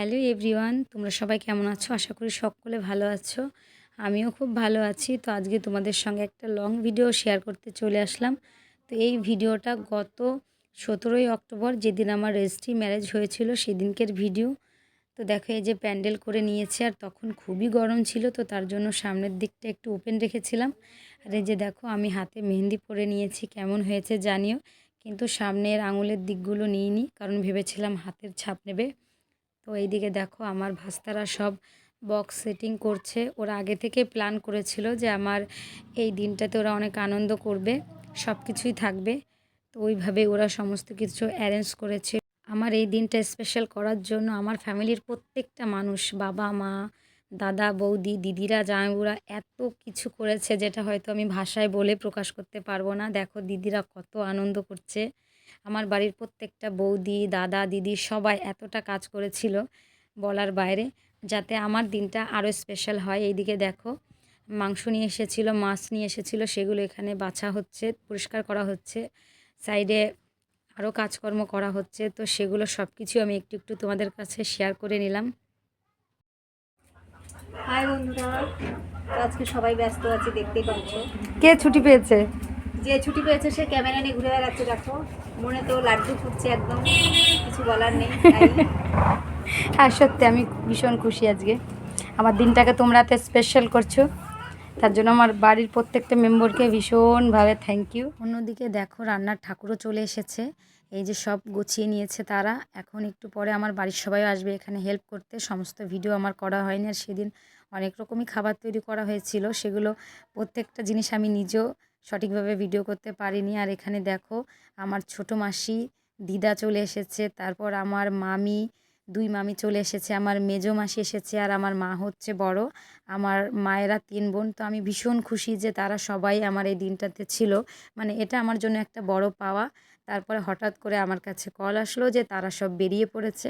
Hello everyone, তোমরা সবাই কেমন আছো? আশা করি সকলে ভালো আছো। আমিও খুব ভালো আছি। তো আজকে তোমাদের সঙ্গে একটা লং ভিডিও শেয়ার করতে চলে আসলাম। তো এই ভিডিওটা গত সতেরোই অক্টোবর যেদিন আমার রেজিস্ট্রি ম্যারেজ হয়েছিল, সেদিনকের ভিডিও তো দেখো, এই যে প্যান্ডেল করে নিয়েছে আর তখন খুবই গরম ছিল, তো তার জন্য সামনের দিকটা একটু ওপেন রেখেছিলাম। আর এই যে দেখো, আমি হাতে মেহেন্দি পরে নিয়েছি, কেমন হয়েছে জানিও। কিন্তু সামনের আঙুলের দিকগুলো নিইনি, কারণ ভেবেছিলাম হাতের ছাপ নেবে। এইদিকে দেখো আমার ভাস্তারা সব বক্স সেটিং করছে। ওরা আগে থেকে প্ল্যান করেছিল যে আমার এই দিনটাতে ওরা অনেক আনন্দ করবে সব কিছুই থাকবে। তো ওইভাবে ওরা সমস্ত কিছু অ্যারেঞ্জ করেছে। আমার এই দিনটা স্পেশাল করার জন্য আমার ফ্যামিলির প্রত্যেকটা মানুষ, বাবা, মা, দাদা, বৌদি, দিদিরা জামাইবুরা এত কিছু করেছে যেটা হয়তো আমি ভাষায় বলে প্রকাশ করতে পারব না। দেখো দিদিরা কত আনন্দ করছে। আমার বাড়ির প্রত্যেকটা বৌদি দাদা দিদি সবাই এতটা কাজ করেছিল বলার বাইরে যাতে আমার দিনটা আরও স্পেশাল হয়। এইদিকে দেখো মাংস নিয়ে এসেছিল মাছ নিয়ে এসেছিল সেগুলো এখানে বাছা হচ্ছে পরিষ্কার করা হচ্ছে। সাইডে আরও কাজকর্ম করা হচ্ছে তো সেগুলো সব কিছু আমি একটু একটু তোমাদের কাছে শেয়ার করে নিলাম। হাই বন্ধুরা আজকে সবাই ব্যস্ত আছে দেখতেই পাচ্ছ। কে ছুটি পেয়েছে? যে ছুটি পেয়েছে সে ক্যামেরা নিয়ে ঘুরে বেড়াচ্ছে দেখো। মনে তো লাড্ডু ফুটছে একদম কিছু বলার নেই হ্যাঁ সত্যি আমি ভীষণ খুশি আজকে। আমার দিনটাকে তোমরা এত স্পেশাল করছ। তার জন্য আমার বাড়ির প্রত্যেকটা মেম্বারকে ভীষণভাবে থ্যাংক ইউ অন্যদিকে দেখো রান্নার ঠাকুরও চলে এসেছে। এই যে সব গুছিয়ে নিয়েছে তারা। এখন একটু পরে আমার বাড়ির সবাই আসবে এখানে হেল্প করতে। সমস্ত ভিডিও আমার করা হয়নি আর সেদিন অনেক রকমই খাবার তৈরি করা হয়েছিল। সেগুলো প্রত্যেকটা জিনিস আমি নিজেও সঠিকভাবে ভিডিও করতে পারিনি। আর এখানে দেখো, আমার ছোট মাসি, দিদা চলে এসেছে, তারপর আমার মামি, দুই মামি চলে এসেছে, আমার মেজো মাসি এসেছে, আর আমার মা হচ্ছে বড়, আমার মায়েরা তিন বোন। তো আমি ভীষণ খুশি যে তারা সবাই আমার এই দিনটাতে ছিল। মানে এটা আমার জন্য একটা বড় পাওয়া। তারপরে হঠাৎ করে আমার কাছে কল আসলো যে তারা সব বেরিয়ে পড়েছে।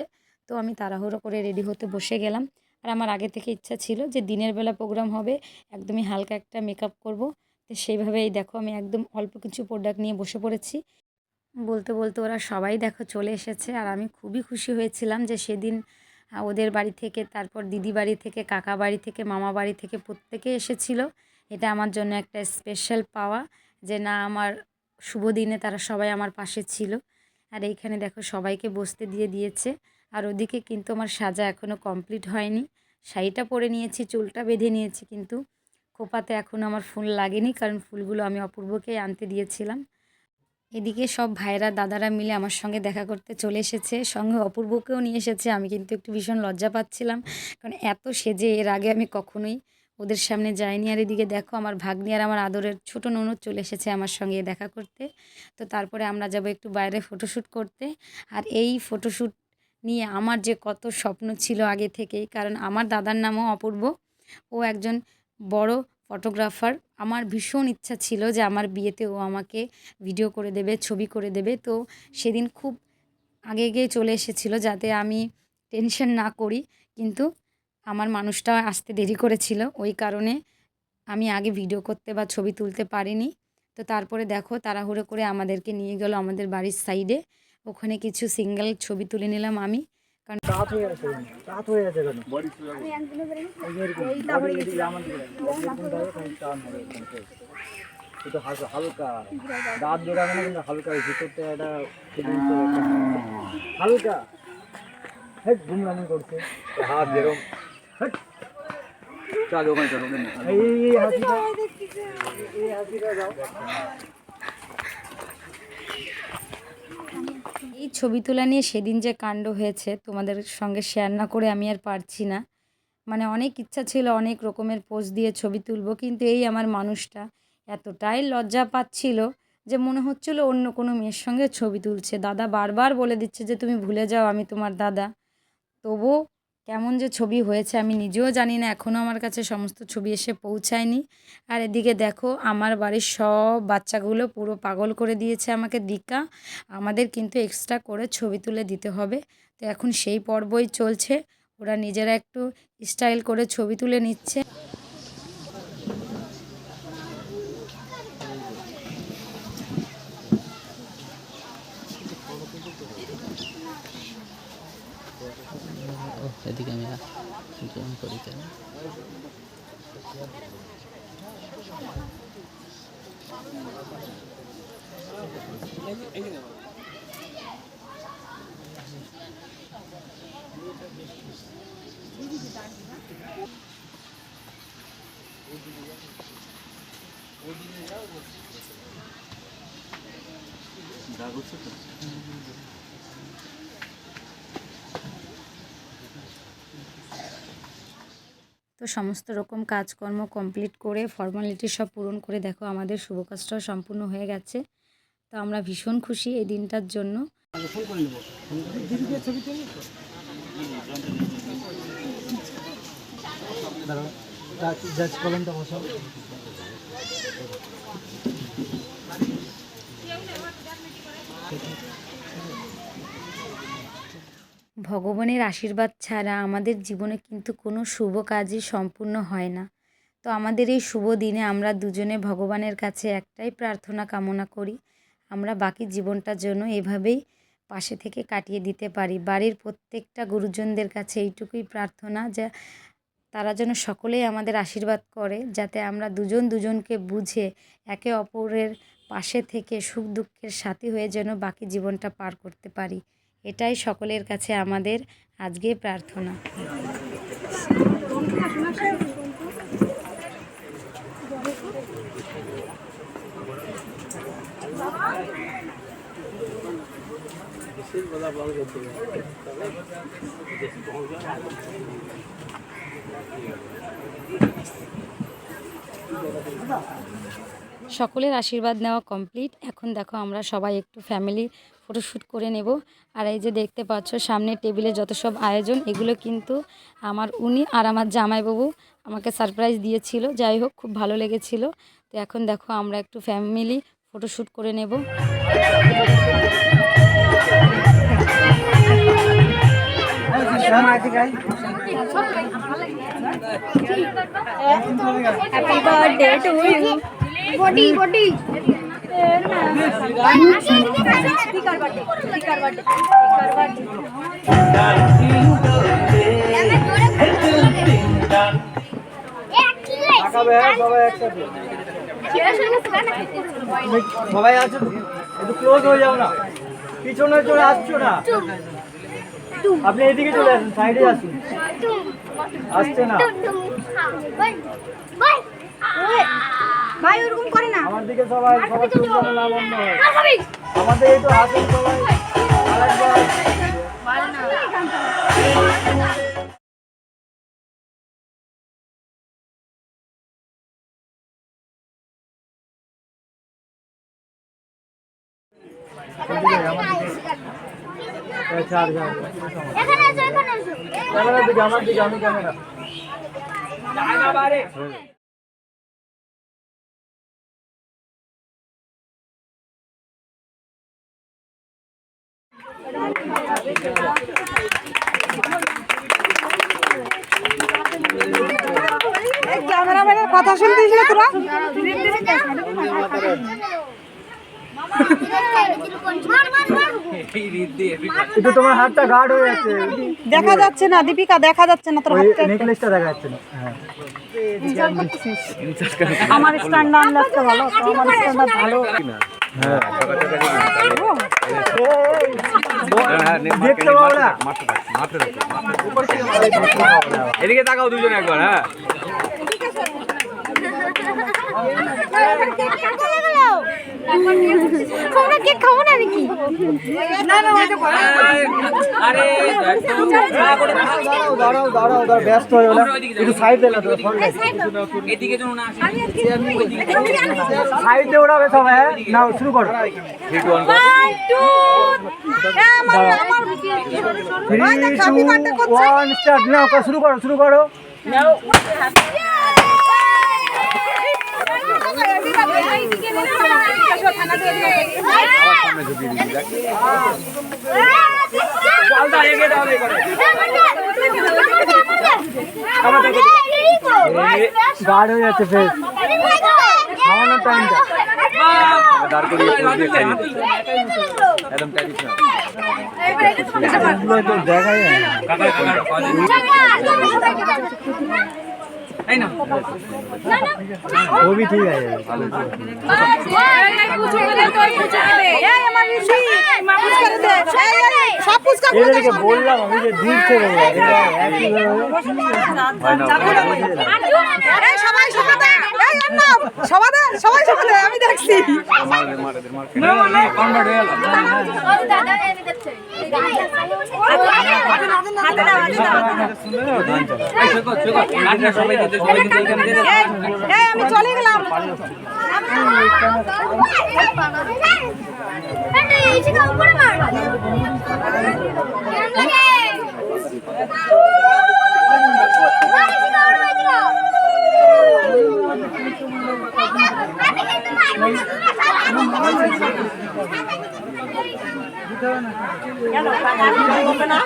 তো আমি তাড়াহুড়ো করে রেডি হতে বসে গেলাম। আর আমার আগে থেকে ইচ্ছা ছিল যে দিনের বেলা প্রোগ্রাম হবে, একদমই হালকা একটা মেকআপ করব। তো সেইভাবেই দেখো আমি একদম অল্প কিছু প্রোডাক্ট নিয়ে বসে পড়েছি। বলতে বলতে ওরা সবাই দেখো চলে এসেছে আর আমি খুবই খুশি হয়েছিলাম যে সেদিন ওদের বাড়ি থেকে, তারপর দিদি বাড়ি থেকে, কাকা বাড়ি থেকে, মামা বাড়ি থেকে প্রত্যেকে এসেছিল। এটা আমার জন্য একটা স্পেশাল পাওয়া যে না, আমার শুভ দিনে তারা সবাই আমার পাশে ছিল। আর এইখানে দেখো সবাইকে বসতে দিয়ে দিয়েছে। আর ওদিকে কিন্তু আমার সাজা এখনও কমপ্লিট হয়নি। শাড়িটা পরে নিয়েছি, চুলটা বেঁধে নিয়েছি কিন্তু। খোপাতে এখন আমার ফুল লাগেনি, কারণ ফুলগুলো আমি অপূর্বকেই আনতে দিয়েছিলাম। এদিকে সব ভাইরা দাদারা মিলে আমার সঙ্গে দেখা করতে চলে এসেছে। সঙ্গে অপূর্বকেও নিয়ে এসেছে। আমি কিন্তু একটু ভীষণ লজ্জা পাচ্ছিলাম, কারণ এত সেজে এর আগে আমি কখনোই ওদের সামনে যাইনি। আর এদিকে দেখো, আমার ভাগ্নি আর আমার আদরের ছোট ননদ চলে এসেছে আমার সঙ্গে দেখা করতে। তো তারপরে আমরা যাব একটু বাইরে ফটোশ্যুট করতে। আর এই ফটোশ্যুট নিয়ে আমার যে কত স্বপ্ন ছিল আগে থেকেই, কারণ আমার দাদার নামও অপূর্ব। ও একজন বড় ফটোগ্রাফার। আমার ভীষণ ইচ্ছা ছিল যে আমার বিয়েতে ও আমাকে ভিডিও করে দেবে, ছবি করে দেবে। তো সেদিন খুব আগে গিয়ে চলে এসেছিল যাতে আমি টেনশন না করি। কিন্তু আমার মানুষটা আসতে দেরি করেছিল। ওই কারণে আমি আগে ভিডিও করতে বা ছবি তুলতে পারিনি। তো তারপরে দেখো তাড়াহুড়ো করে আমাদেরকে নিয়ে গেল আমাদের বাড়ির সাইডে। ওখানে কিছু সিঙ্গেল ছবি তুলে নিলাম আমি। একটু হালকা হালকা। দাঁত বেরাবে না কিন্তু হালকা ভিতরটা একটা। হালকা। হেট গুমরামি করছে। হাত যেরকম। চল ওখানে। চল এই হাসিটা। এই হাসিটা যাও এই ছবি তোলা নিয়ে সেদিন যে কাণ্ড হয়েছে, তোমাদের সঙ্গে শেয়ার না করে আমি আর পারছি না। মানে অনেক ইচ্ছা ছিল, অনেক রকমের পোজ দিয়ে ছবি তুলব, কিন্তু এই আমার মানুষটা এতটাই লজ্জা পাচ্ছিল যে মনে হচ্ছিল অন্য কোনো মেয়ের সঙ্গে ছবি তুলছে। দাদা বারবার বলে দিচ্ছে যে, তুমি ভুলে যাও, আমি তোমার দাদা। তবু কেমন যে ছবি হয়েছে আমি নিজেও জানি না এখনও আমার কাছে সমস্ত ছবি এসে পৌঁছায়নি। আর এদিকে দেখো, আমার বাড়ির সব বাচ্চাগুলো পুরো পাগল করে দিয়েছে আমাকে দিকা। আমাদের কিন্তু এক্সট্রা করে ছবি তুলে দিতে হবে। তো এখন সেই পর্বই চলছে। ওরা নিজেরা একটু স্টাইল করে ছবি তুলে নিচ্ছে এদিকে আমি জয়েন করি কেন তো? সমস্ত রকম কাজকর্ম কমপ্লিট করে ফর্মালিটি সব পূরণ করে দেখো আমাদের শুভ কাজটাও সম্পূর্ণ হয়ে গেছে। তো আমরা ভীষণ খুশি এই দিনটার জন্য। ভগবানের আশীর্বাদ ছাড়া আমাদের জীবনে কিন্তু কোনো শুভ কাজই সম্পূর্ণ হয় না। তো আমাদের এই শুভ দিনে আমরা দুজনে ভগবানের কাছে একটাই প্রার্থনা কামনা করি, আমরা বাকি জীবনটার জন্য এভাবেই পাশে থেকে কাটিয়ে দিতে পারি। বাড়ির প্রত্যেকটা গুরুজনদের কাছে এইটুকুই প্রার্থনা যে তারা যেন সকলেই আমাদের আশীর্বাদ করে, যাতে আমরা দুজন দুজনকে বুঝে একে অপরের পাশে থেকে সুখ দুঃখের সাথী হয়ে যেন বাকি জীবনটা পার করতে পারি। এটাই সকলের কাছে আমাদের আজকে প্রার্থনা। সকলের আশীর্বাদ নেওয়া কমপ্লিট এখন দেখো আমরা সবাই একটু ফ্যামিলি ফটোশ্যুট করে নেব। আর এই যে দেখতে পাচ্ছ সামনে টেবিলে যত সব আয়োজন এগুলো কিন্তু আমার উনি আর আমার জামাইবাবু আমাকে সারপ্রাইজ দিয়েছিল। যাই হোক খুব ভালো লেগেছিল। তো এখন দেখো আমরা একটু ফ্যামিলি ফটোশ্যুট করে নেব। হ্যাপি বার্থডে টু ইউ বডি বডি হ্যাঁ, সবাই আছো একটু ক্লোজ হয়ে যাও না পিছনে চলে আসছো না আপনি এদিকে চলে আসুন সাইডে আসুন আসছে না ভাই ওরকম করে না। আমার দিকে সবাই সবাই বন্ধ হয় আমাদের এই তো সবাই আরেকবার। দিকে আমার দিকে আমি ক্যামেরা। ক্যামেরাম্যানের কথা না তোরা? একটু তোমার হাতটা গার্ড হয়ে যাচ্ছে। দেখা যাচ্ছে না দীপিকা দেখা যাচ্ছে না তোর হাতটা। নেকলেসটা দেখা যাচ্ছে না। হ্যাঁ। আমার স্ট্যান্ডার্ড ভালো আমার স্ট্যান্ডার্ড ভালো। এদিকে তাকাও দুজন একবার হ্যাঁ। ব্যস্ত হয়ে একটু সাইড এলা তো নাও শুরু করো থ্রি টু শুরু করো। শুরু করো চালটা এগিয়ে দাও রে করে গার্ড হয়ে যাচ্ছে ফেস খাওয়ানোর টাইমটা দাঁড় করিয়ে পুরো দিয়ে খাইয়ে দিই। একদম ট্র্যাডিশনাল দেখা যায় এই না ছবি ঠিক আছে বললাম আমি যে দূর থেকে। হয় না সবাই সবাই সবাই সবাই সবাই আমি দেখছি মারে মারে মারে কনভার্ট হয়ে গেল এই শেখো শেখো রান্না সবাই দিতে সবাই দিতে এখানে দিতে আমি চলে না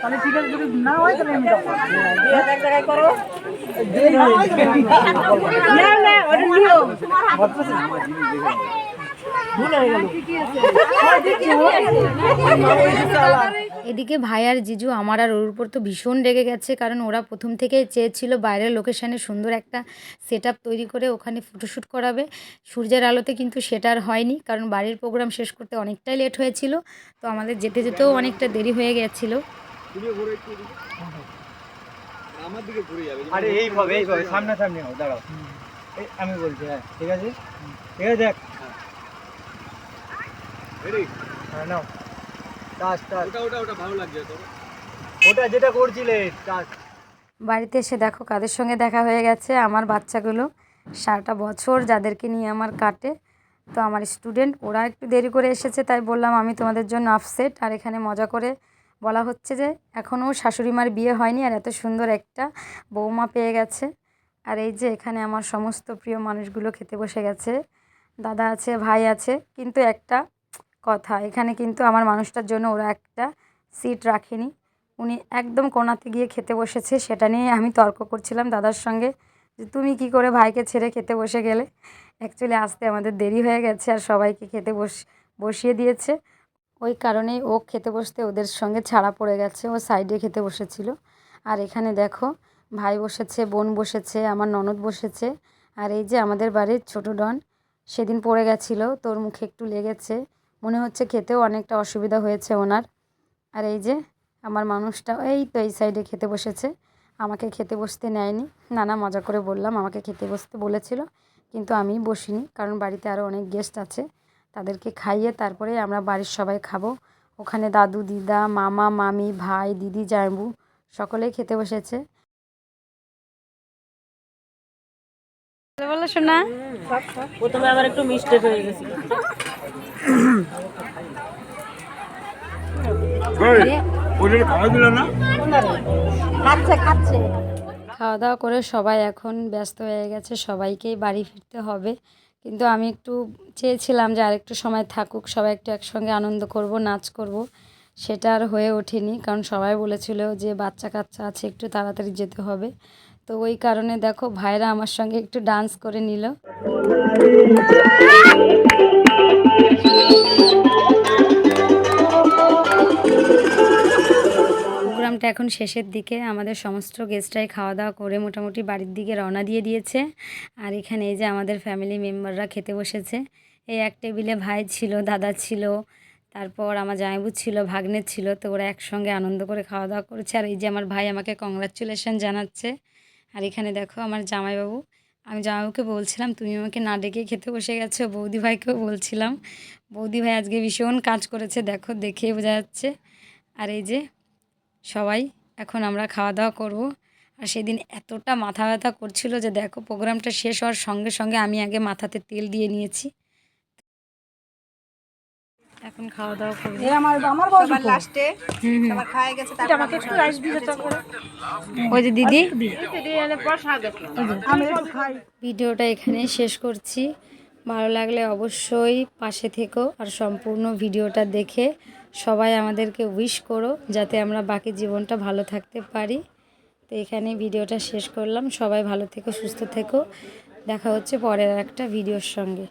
তাহলে ঠিক আছে যদি না হয় তাহলে আমি যাব এক জায়গায় করো না না ওটা নিও এদিকে ভাই আর জিজু আমার আর ওর উপর তো ভীষণ রেগে গেছে কারণ ওরা প্রথম থেকেই চেয়েছিল বাইরের লোকেশানে সুন্দর একটা সেট তৈরি করে ওখানে ফটোশ্যুট করাবে। সূর্যের আলোতে কিন্তু সেটা আর হয়নি কারণ বাড়ির প্রোগ্রাম শেষ করতে অনেকটাই লেট হয়েছিল তো আমাদের যেতে যেতেও অনেকটা দেরি হয়ে গেছিল। আরে এইভাবে এইভাবে সামনাসামনি হও দাঁড়াও। আমি বলছি হ্যাঁ ঠিক আছে? ঠিক আছে দেখ। হ্যাঁ নাও। টাচ টাচ ওটা ওটা ওটা ভালো লাগছে ওটা যেটা করছিলে টাচ বাড়িতে এসে দেখো কাদের সঙ্গে দেখা হয়ে গেছে আমার বাচ্চাগুলো। সারাটা বছর যাদেরকে নিয়ে আমার কাটে। তো আমার স্টুডেন্ট ওরা একটু দেরি করে এসেছে তাই বললাম আমি তোমাদের জন্য আপসেট আর এখানে মজা করে বলা হচ্ছে যে এখনও শাশুড়ি মার বিয়ে হয়নি আর এত সুন্দর একটা বৌমা পেয়ে গেছে। আর এই যে এখানে আমার সমস্ত প্রিয় মানুষগুলো খেতে বসে গেছে। দাদা আছে ভাই আছে কিন্তু একটা কথা। এখানে কিন্তু আমার মানুষটার জন্য ওরা একটা সিট রাখেনি। উনি একদম কোনাতে গিয়ে খেতে বসেছে, সেটা নিয়ে আমি তর্ক করছিলাম দাদার সঙ্গে যে, তুমি কি করে ভাইকে ছেড়ে খেতে বসে গেলে? অ্যাকচুয়ালি আসতে আমাদের দেরি হয়ে গেছে আর সবাইকে খেতে বস, বসিয়ে দিয়েছে। ওই কারণেই ও খেতে বসতে ওদের সঙ্গে ছাড়া পড়ে গেছে, ও সাইডে খেতে বসেছিল। আর এখানে দেখো, ভাই বসেছে, বোন বসেছে, আমার ননদ বসেছে। আর এই যে আমাদের বাড়ির ছোটো ডন, সেদিন পড়ে গেছিল, তোর মুখে একটু লেগেছে। মনে হচ্ছে খেতেও অনেকটা অসুবিধা হয়েছে ওনার। আর এই যে আমার মানুষটা, এই তো এই সাইডে খেতে বসেছে। আমাকে খেতে বসতে নেয়নি। নানা মজা করে বললাম, আমাকে খেতে বসতে বলেছিল, কিন্তু আমি বসিনি, কারণ বাড়িতে আরও অনেক গেস্ট আছে। তাদেরকে খাইয়ে তারপরে আমরা বাড়ির সবাই খাব। ওখানে দাদু, দিদা, মামা, মামি, ভাই, দিদি জায়বু সকলেই খেতে বসেছে। বলো শোনা প্রথমে আবার একটু মিস্টেক হয়ে গেছিল। খাচ্ছে খাচ্ছে। খাওয়া দাওয়া করে সবাই এখন ব্যস্ত হয়ে গেছে সবাইকেই বাড়ি ফিরতে হবে। কিন্তু আমি একটু চেয়েছিলাম যে আরেকটু সময় থাকুক সবাই একটু একসঙ্গে আনন্দ করব নাচ করব। সেটা আর হয়ে ওঠেনি কারণ সবাই বলেছিল যে বাচ্চা কাচ্চা আছে একটু তাড়াতাড়ি যেতে হবে। তো ওই কারণে দেখো ভাইরা আমার সঙ্গে একটু ডান্স করে নিল। প্রোগ্রামটা এখন শেষের দিকে। আমাদের সমস্ত গেস্টরাই খাওয়া দাওয়া করে মোটামুটি বাড়ির দিকে রওনা দিয়ে দিয়েছে। আর এখানে এই যে আমাদের ফ্যামিলি মেম্বাররা খেতে বসেছে। এই এক টেবিলে ভাই ছিল, দাদা ছিল, তারপর আমার জামাইবু ছিল ভাগ্নের ছিল, তো ওরা একসঙ্গে আনন্দ করে খাওয়া দাওয়া করেছে। আর এই যে আমার ভাই আমাকে কংগ্রাচুলেশন জানাচ্ছে। আর এখানে দেখো আমার জামাইবাবু। আমি জামাইবাবুকে বলছিলাম, তুমি আমাকে না ডেকে খেতে বসে গেছো? বৌদি ভাইকেও বলছিলাম। বৌদি ভাই আজকে ভীষণ কাজ করেছে, দেখো, দেখেই বোঝা যাচ্ছে। আর এই যে সবাই, এখন আমরা খাওয়া দাওয়া করব। আর সেদিন এতটা মাথা ব্যথা করছিল যে দেখো, প্রোগ্রামটা শেষ হওয়ার সঙ্গে সঙ্গে আমি আগে মাথাতে তেল দিয়ে নিয়েছি। এখন খাওয়া দাওয়া এ আমার আমার বউ সবার লাস্টে সবার খাওয়া গেছে তারপর আমাকে একটু রাইস দিতে চাও ওই যে দিদি? আমি একটু খাই। ভিডিওটা এখানে শেষ করছি। ভালো লাগলে অবশ্যই পাশে থেকো আর সম্পূর্ণ ভিডিওটা দেখে সবাই আমাদেরকে উইশ করো যাতে আমরা বাকি জীবনটা ভালো থাকতে পারি। তো এখানে ভিডিওটা শেষ করলাম। সবাই ভালো থেকো সুস্থ থেকো। দেখা হচ্ছে পরের আর একটা ভিডিওর সঙ্গে।